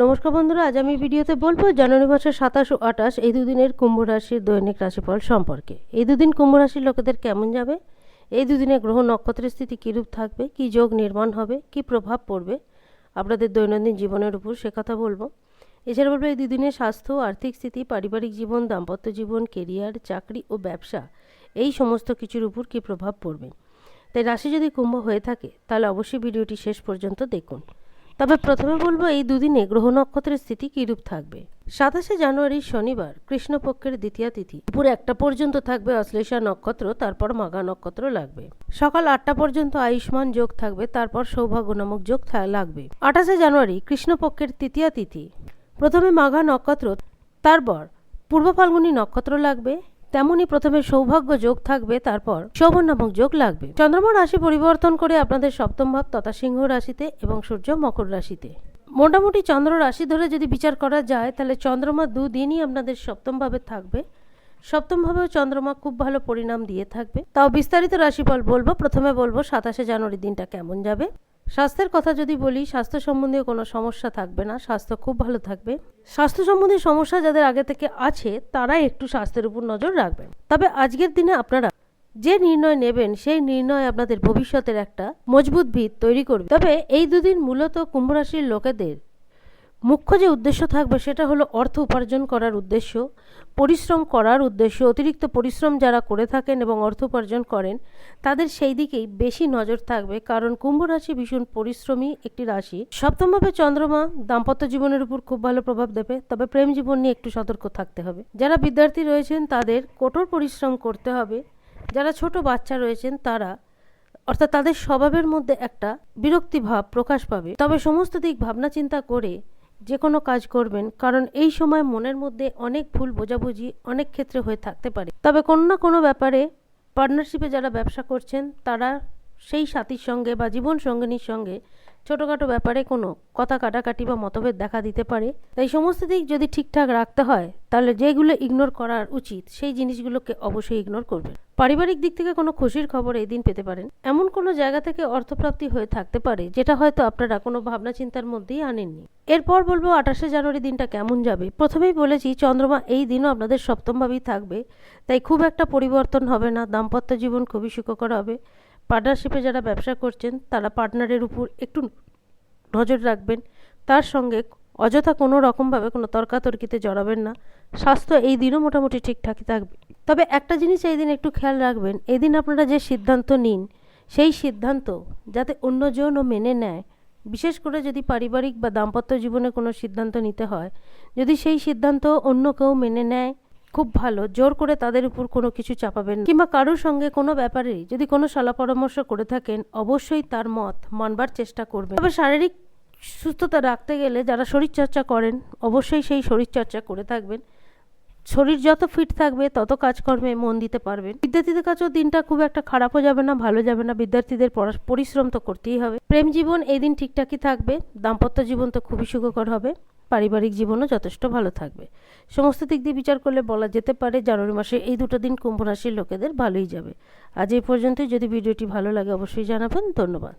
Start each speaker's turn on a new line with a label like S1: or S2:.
S1: নমস্কার বন্ধুরা, আজ আমি ভিডিওতে বলব জানুয়ারি মাসের সাতাশ ও আঠাশ, এই দুদিনের কুম্ভ রাশির দৈনিক রাশিফল সম্পর্কে। এই দুদিন কুম্ভ রাশির লোকেদের কেমন যাবে? এই দুদিনে গ্রহ নক্ষত্রের স্থিতি কীরূপ থাকবে? কী যোগ নির্মাণ হবে? কী প্রভাব পড়বে? আপনাদের দৈনন্দিন জীবনের উপর সে কথা বলব। এছাড়া বলব, এই দুদিনের স্বাস্থ্য, আর্থিক স্থিতি, পারিবারিক জীবন, দাম্পত্য জীবন কেরিয়ার চাকরি ও ব্যবসা, এই সমস্ত কিছুর উপর কী প্রভাব পড়বে? তাই রাশি যদি কুম্ভ হয়ে থাকে, তাহলে অবশ্যই ভিডিওটি শেষ পর্যন্ত দেখুন। তবে প্রথমে বলব, এই দুদিনে গ্রহ নক্ষত্রের স্থিতি কিরূপ থাকবে? সাতাশে জানুয়ারি শনিবার, কৃষ্ণপক্ষের দ্বিতীয় তিথি। দুপুর একটা পর্যন্ত থাকবে অশ্লেষা নক্ষত্র, তারপর মাঘা নক্ষত্র লাগবে। সকাল আটটা পর্যন্ত আয়ুষ্মান যোগ থাকবে, তারপর সৌভাগ্য নামক যোগ লাগবে। আঠাশে জানুয়ারি, কৃষ্ণপক্ষের তৃতীয় তিথি। প্রথমে মাঘা নক্ষত্র, তারপর পূর্ব ফাল্গুনী নক্ষত্র লাগবে। তেমনি প্রথমে সৌভাগ্য যোগ থাকবে, তারপর শোভন নামক যোগ লাগবে। চন্দ্রমা রাশি পরিবর্তন করে আপনাদের সপ্তম ভাব তথা সিংহ রাশিতে এবং সূর্য মকর রাশিতে। মোটামুটি চন্দ্র রাশি ধরে যদি বিচার করা যায়, তাহলে চন্দ্রমা দুদিনই আপনাদের সপ্তম ভাবে থাকবে। সপ্তম ভাবেও চন্দ্রমা খুব ভালো পরিণাম দিয়ে থাকবে। তাও বিস্তারিত রাশিফল বলব, প্রথমে বলব সাতাশে জানুয়ারি দিনটা কেমন যাবে। স্বাস্থ্যের কথা যদি বলি, স্বাস্থ্য সম্বন্ধীয় কোনো সমস্যা থাকবে না, স্বাস্থ্য খুব ভালো থাকবে। স্বাস্থ্য সম্বন্ধীয় সমস্যা যাদের আগে থেকে আছে তারা একটু স্বাস্থ্যের উপর নজর রাখবেন। তবে আজকের দিনে আপনারা যে নির্ণয় নেবেন, সেই নির্ণয় আপনাদের ভবিষ্যতের একটা মজবুত ভিত তৈরি করবে। তবে এই দুদিন মূলত কুম্ভ রাশির লোকেদের মুখ্য যে উদ্দেশ্য থাকবে সেটা হলো অর্থ উপার্জন করার উদ্দেশ্য, পরিশ্রম করার উদ্দেশ্য, অতিরিক্ত পরিশ্রম যারা করে থাকেন এবং অর্থ উপার্জন করেন, তাদের সেই দিকেই বেশি নজর থাকবে কারণ কুম্ভ রাশি ভীষণ পরিশ্রমী একটি রাশি। সপ্তমভাবে চন্দ্রমা, দাম্পত্য জীবনের উপর খুব ভালো প্রভাব দেবে, তবে প্রেম জীবন নিয়ে একটু সতর্ক থাকতে হবে। যারা বিদ্যার্থী রয়েছেন, তাদের কঠোর পরিশ্রম করতে হবে। যারা ছোট বাচ্চা রয়েছেন, তারা, অর্থাৎ তাদের স্বভাবের মধ্যে একটা বিরক্তি ভাব প্রকাশ পাবে। তবে সমস্ত দিক ভাবনা চিন্তা করে যে কোনো কাজ করবেন, কারণ এই সময় মনের মধ্যে অনেক ভুল বোঝাবুঝি অনেক ক্ষেত্রে হয়ে থাকতে পারে। তবে কোনো না কোনো ব্যাপারে পার্টনারশিপে যারা ব্যবসা করছেন, তারা সেই সাথীর সঙ্গে বা জীবন সঙ্গিনীর সঙ্গে ছোটোখাটো ব্যাপারে কোনো কথা কাটাকাটি বা মতভেদ দেখা দিতে পারে। তাই সমস্ত দিক যদি ঠিকঠাক রাখতে হয়, তাহলে যেগুলো ইগনোর করার উচিত, সেই জিনিসগুলোকে অবশ্যই ইগনোর করবেন। পারিবারিক দিক থেকে কোনো খুশির খবর এই দিন পেতে পারেন। এমন কোনো জায়গা থেকে অর্থপ্রাপ্তি হয়ে থাকতে পারে, যেটা হয়তো আপনারা কোনো ভাবনা চিন্তার মধ্যেই আনেননি। এরপর বলব আঠাশে জানুয়ারি দিনটা কেমন যাবে? প্রথমেই বলেছি, চন্দ্রমা এই দিনও আপনাদের সপ্তমভাবেই থাকবে। তাই খুব একটা পরিবর্তন হবে না, দাম্পত্য জীবন খুবই সুখকর হবে। পার্টনারশিপে যারা ব্যবসা করছেন, তারা পার্টনারের উপর একটু নজর রাখবেন। তার সঙ্গে অযথা কোনো রকমভাবে কোনো তর্কাতর্কিতে জড়াবেন না। স্বাস্থ্য এই দিনও মোটামুটি ঠিকঠাকই থাকবে। তবে একটা জিনিস এই দিন একটু খেয়াল রাখবেন, এই দিন আপনারা যে সিদ্ধান্ত নিন, সেই সিদ্ধান্ত যাতে অন্যজনও মেনে নেয় বিশেষ করে যদি পারিবারিক বা দাম্পত্য জীবনে কোনো সিদ্ধান্ত নিতে হয়, যদি সেই সিদ্ধান্ত অন্য কেউ মেনে নেয়, খুব ভালো, জোর করে তাদের উপর কোনো কিছু চাপাবেন কিংবা কারোর সঙ্গে কোনো ব্যাপারে যদি কোনো সলা পরামর্শ করে থাকেন, অবশ্যই তার মত মানবার চেষ্টা করবেন। তবে শারীরিক সুস্থতা রাখতে গেলে যারা শরীরচর্চা করেন, অবশ্যই সেই শরীরচর্চা করে থাকবেন। শরীর যত ফিট থাকবে, তত কাজকর্মে মন দিতে পারবেন বিদ্যার্থীদের কাছেও দিনটা খুব একটা খারাপও যাবে না, ভালো যাবে না। বিদ্যার্থীদের পরিশ্রম তো করতেই হবে। প্রেম জীবন এই দিন ঠিকঠাকই থাকবে। দাম্পত্য জীবন তো খুবই সুখকর হবে। পারিবারিক জীবনও যথেষ্ট ভালো থাকবে। সমস্ত দিক দিয়ে বিচার করলে বলা যেতে পারে, জানুয়ারি মাসে এই দুটো দিন কুম্ভ রাশির লোকেদের ভালোই যাবে। আজ এই পর্যন্তই। যদি ভিডিওটি ভালো লাগে, অবশ্যই জানাবেন। ধন্যবাদ।